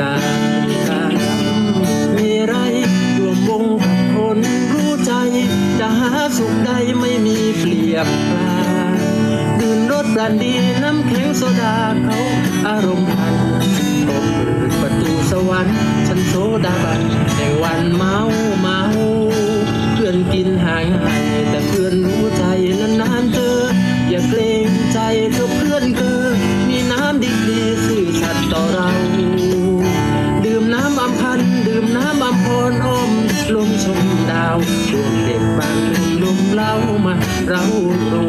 กางกันมีไรรวมวงกับคนรู้ใจ จะหาสุขใดไม่มีเปรียบปลาดื่มรสบรันดีน้ำแข็งโซดาเขาอารมณ์พันตบเปิดประตูสวรรค์ฉันโซดาบัน เราตรง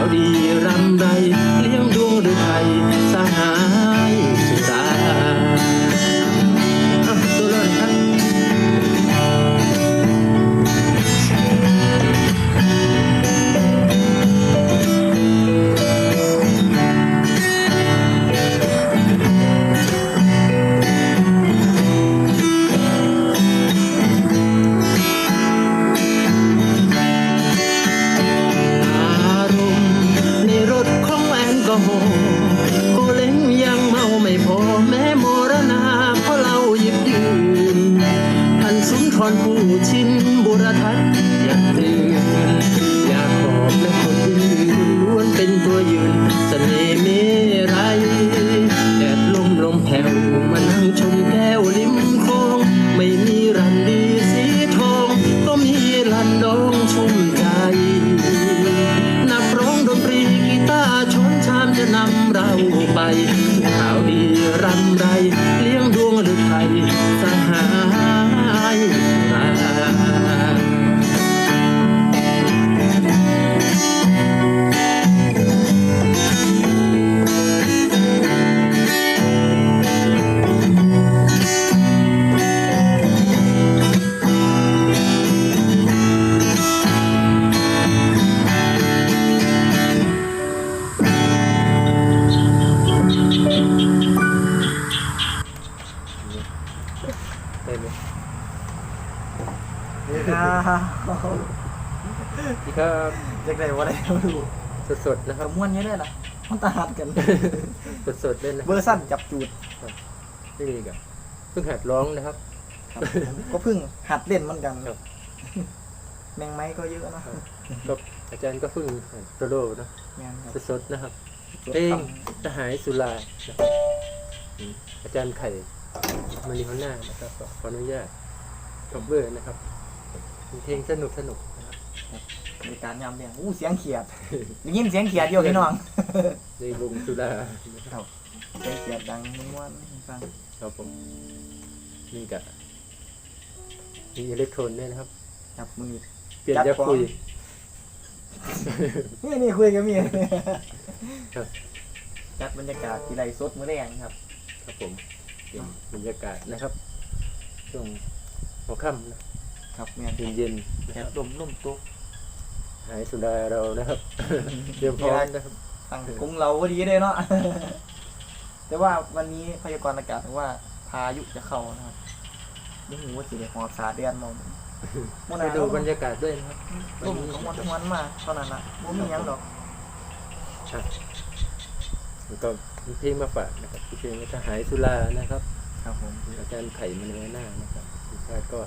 าวดีรำไร รผู้ชินบุรทัศน์อยากตื่นอยากขอบและคนอื่นล้วนเป็นตัวยืนเสน่ห์ พี่ครับจากไหนวะได้มาดูสดๆนะคกรัระบม้วนเงี้ยได้ล่ะมันตาหัดกัน สดๆเลยนะเวอร์สั้นจับจูดนี่ดีกับเพิ่งหัดร้องนะครับ ครับผมก็เพิ่งหัดเล่นเหมือนกัน ครับ แมงไม้ก็เยอะนะก็อาจารย์ก็เพิ่งหัดโซโล่นะแมนครับสดๆนะครับจดเพลงคทหารสุรานะครับอืมอาจารย์ไข่มาริฮอน่านะครับก็ขออนุญาตคอเวอร์นะครับเป็นเพลงสนุกสนุกๆนะครับำในการยำเรียงอู้เสียงเขียดได้ยินเสียงเขียดอยู่พี่น้องในวงสุรานะครับเสียงเขียดดังม้วนๆฟังครับผมนี่กับมีอิเล็กโทรนด้วยนะครับ ครับมือ เปลี่ยนจัจะดของ คุย นี่นี่คุยกับเมียครับ จัดบรรยากาศทีไรสดมื้อแรงครับ ครับผมเป็นบรรยากาศนะครับช่วงหัวค่ำนะครับแมนเย็นๆนะแดคดรับลมลมตุ๊ก หายสุดาเรานะครับ เตรียมพร้อมนะครับตั้งกรุงเราก็ดีเลยเนาะ แต่ว่าวันนี้พยากรณ์อากาศว่าพายุจะเข้านะครับนี่หูว่าสิได้หอบสาเดือนมาไปดูบรรยากาศด้วยนะครับลมของวันทั้งวันมาเท่านั้นนะบ่มีหยังดอกแล้วก็มีเพลงมาฝากนะครับมีเพลงทหารสุรานะครับ ครับผมอาจารย์ไข่มันเนื้อหน้านะครับทุกท่านก็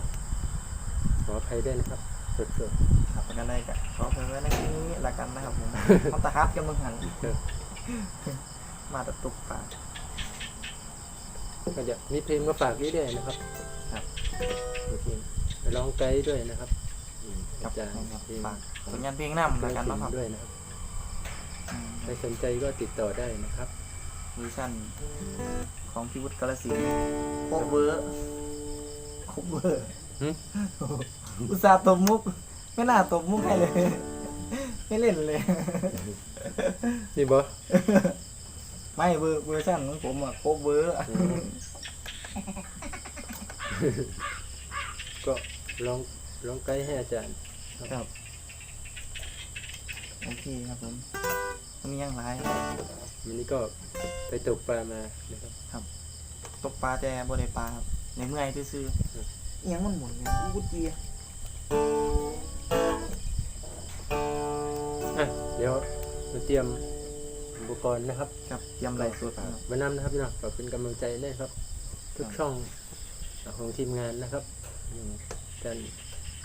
ขออภัยด้วยนะครับสด ครับเป็นอะไรกันขอเพิ่มไว้ในที่นี้ละกันนะครับผมเขาตะฮัดกันเมืองหันมาตะตุกปากๆก็จะมีเพลงมาฝากเรื่อยๆนะครับ ครับมีเพลงร้องไกด์ด้วยนะครับอืมครับอาจารย์ครับเพลงฝากผลงานเพลงน้ำละกันเนาะครับด้วยนะครับอืมใครสนใจก็ติดต่อได้นะครับเวอร์ชันของพิวุฒิกาลสินธุ์โคเวอร์โคเวอร์หึ อุตส่าห์ตบมุก ไม่น่าตบมุกให้เลย ไม่เล่นเลย นี่บ่ไม่เวอร์เวอร์ชันของผมอะโคเวอร์อะก็ลองลองไกด์ให้อาจารย์ ครับ โอเคครับผมมีอย่างไรวันนี้ก็ไปตกปลามานะครับ ตกปลาแต่บ่ได้ปลาครับในเมื่อยซื่อๆ อิหยังมันหมุนเลยอู้เจียอะเดี๋ยวเราเตรียมอุปกรณ์นะครับครับเตรียมไหลฟ์สดครับมานำนะครับพี่น้องฝากเป็นกำลังใจด้วยครับ ทุกช่องของทีมงานนะครับอืมอาจารย์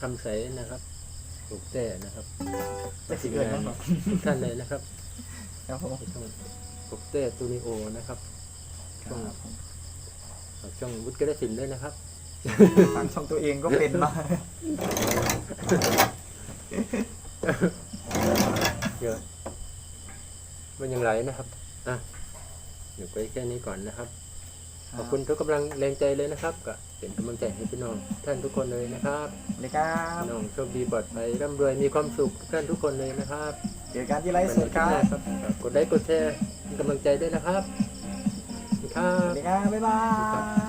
คำใสนะครับปลูกแต่นะครับจะสิเกิดนั่นหรอทุกท่านเลยนะครับครับผมที่ช่องปลูกแต่ตูนิโอนะครับครับผมฝากช่องวุฒิกระสินด้วยนะครับ ฝากช่องตัวเองก็เป็นมาเยอะมันยังไหลนะครับอะเดี๋ยวไปแค่นี้ก่อนนะครับขอบคุณทุกกำลังแรงใจเลยนะครับก็เป็นกำลังใจให้พี่น้องท่านทุกคนเลยนะครับเลยครับพี่น้องโชคดีปลอดภัยร่ำรวยมีความสุขทุกท่านทุกคนเลยนะครับเจอกันที่ไลฟ์สดครับครับกดไลค์กดแชร์เป็นกำลังใจด้วยนะครับสวัสดีครัสวับสดีครับบ๊ายบาย